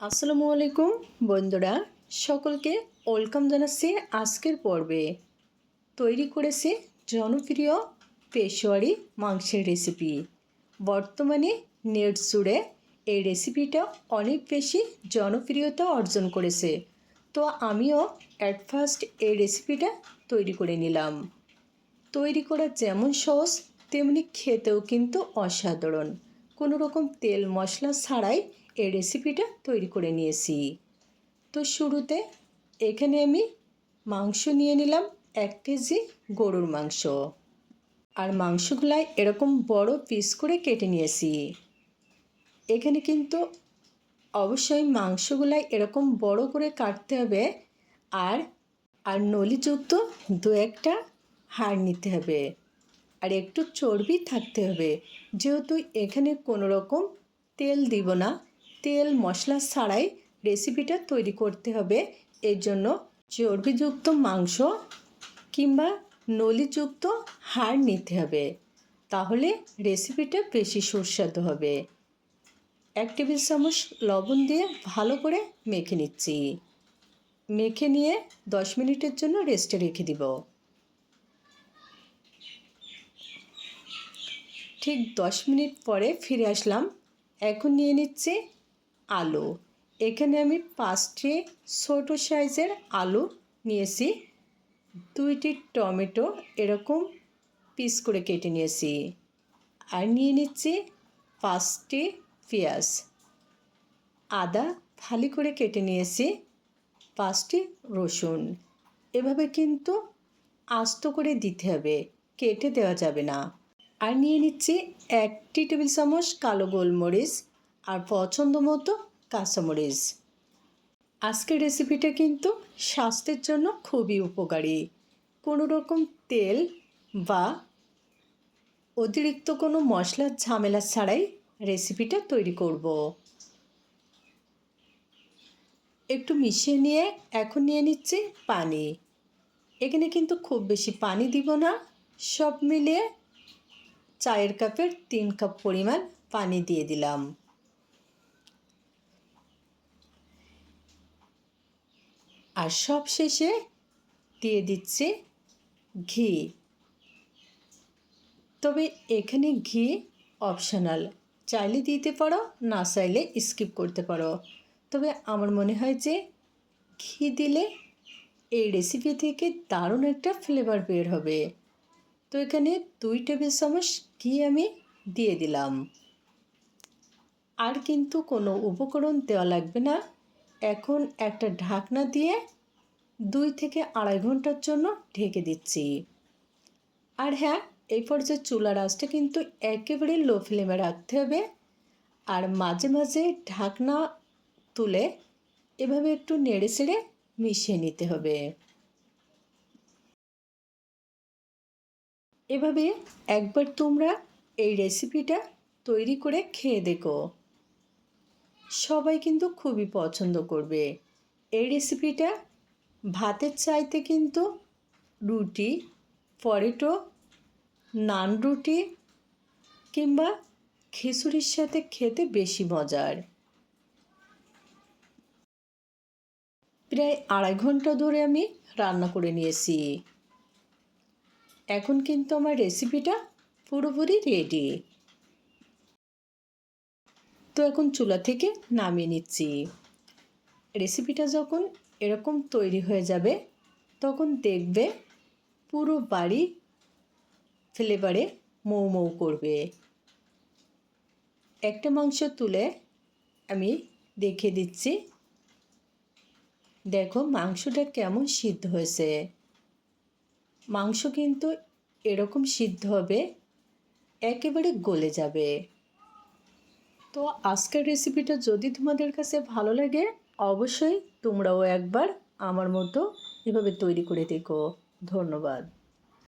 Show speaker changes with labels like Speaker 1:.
Speaker 1: আসসালামু আলাইকুম বন্ধুরা, সকলকে ওয়েলকাম জানাচ্ছি আজকের পর্বে। তৈরি করেছি জনপ্রিয় পেশোয়ারি মাংসের রেসিপি বর্তমানে নেট জুড়ে এই রেসিপিটা অনেক বেশি জনপ্রিয়তা অর্জন করেছে। তো আমিও অ্যাট ফার্স্ট এই রেসিপিটা তৈরি করে নিলাম। তৈরি করা যেমন সহজ, তেমনি খেতেও কিন্তু অসাধারণ। কোনো রকম তেল মশলা ছাড়াই এই রেসিপিটা তৈরি করে নিয়েছি। তো শুরুতে এখানে আমি মাংস নিয়ে নিলাম এক কেজি গরুর মাংস। আর মাংসগুলাই এরকম বড় পিস করে কেটে নিয়েছি। এখানে কিন্তু অবশ্যই মাংসগুলাই এরকম বড় করে কাটতে হবে আর আর নলিযুক্ত দু একটা হাড় নিতে হবে। আর একটু চর্বি থাকতে হবে। যেহেতু এখানে কোনো রকম তেল দিব না তেল মশলা ছাড়াই রেসিপিটা তৈরি করতে হবে। এর জন্য চর্বিযুক্ত মাংস কিংবা নলিযুক্ত হাড় নিতে হবে। তাহলে রেসিপিটা বেশি সুস্বাদু হবে। এক টেবিল চামচ লবণ দিয়ে ভালো করে মেখে নিচ্ছি। মেখে নিয়ে দশ মিনিটের জন্য রেস্টে রেখে দিব। ঠিক দশ মিনিট পরে ফিরে আসলাম। এখন নিয়ে নিচ্ছি আলু। এখানে আমি পাঁচটি ছোটো সাইজের আলু নিয়েছি। দুইটি টমেটো এরকম পিস করে কেটে নিয়েছি। আর নিয়ে নিচ্ছি পাঁচটি পেঁয়াজ। আদা ফালি করে কেটে নিয়েছি পাঁচটি রসুন। এভাবে কিন্তু আস্ত করে দিতে হবে, কেটে দেওয়া যাবে না। আর নিয়ে নিচ্ছি একটি টেবিল চামচ কালো গোলমরিচ। আর পছন্দ মতো কাঁচামরিচ। আজকের রেসিপিটা কিন্তু স্বাস্থ্যের জন্য খুবই উপকারী। কোনো রকম তেল বা অতিরিক্ত কোনো মশলার ঝামেলা ছাড়াই রেসিপিটা তৈরি করব। একটু মিশিয়ে নিয়ে এখন নিয়ে নিচ্ছি পানি। এখানে কিন্তু খুব বেশি পানি দিব না। সব মিলিয়ে চায়ের কাপের তিন কাপ পরিমাণ পানি দিয়ে দিলাম। আর সব শেষে দিয়ে দিচ্ছি ঘি। তবে এখানে ঘি অপশনাল চাইলে দিতে পারো, না চাইলে স্কিপ করতে পারো। তবে আমার মনে হয় যে ঘি দিলে এই রেসিপি থেকে দারুণ একটা ফ্লেভার বের হবে। তো এখানে দুই টেবিল চামচ ঘি আমি দিয়ে দিলাম। আর কিন্তু কোনো উপকরণ দেওয়া লাগবে না। এখন একটা ঢাকনা দিয়ে দুই থেকে আড়াই ঘণ্টার জন্য ঢেকে দিচ্ছি। আর হ্যাঁ এই পর্যায়ে চুলার আঁচটা কিন্তু একেবারে লো ফ্লেমে রাখতে হবে। আর মাঝে মাঝে ঢাকনা তুলে এভাবে একটু নেড়ে চেড়ে মিশিয়ে নিতে হবে। এভাবে একবার তোমরা এই রেসিপিটা তৈরি করে খেয়ে দেখো। সবাই কিন্তু খুবই পছন্দ করবে। এই রেসিপিটা ভাতের চাইতে কিন্তু রুটি, পরেটো, নান রুটি কিংবা খিচুড়ির সাথে খেতে বেশি মজার। প্রায় আড়াই ঘণ্টা ধরে আমি রান্না করে নিয়েছি। এখন কিন্তু আমার রেসিপিটা পুরোপুরি রেডি তো এখন চুলা থেকে নামিয়ে নিচ্ছি। রেসিপিটা যখন এরকম তৈরি হয়ে যাবে, তখন দেখবে পুরো বাড়ি ফ্লেভারে মৌ মৌ করবে। একটা মাংস তুলে আমি দেখে দিচ্ছি। দেখো মাংসটা কেমন সিদ্ধ হয়েছে। মাংস কিন্তু এরকম সিদ্ধ হবে, একেবারে গলে যাবে। তো আজকের রেসিপিটা যদি তোমাদের কাছে ভালো লাগে, অবশ্যই তোমরাও একবার আমার মতো এভাবে তৈরি করে দেখো। ধন্যবাদ।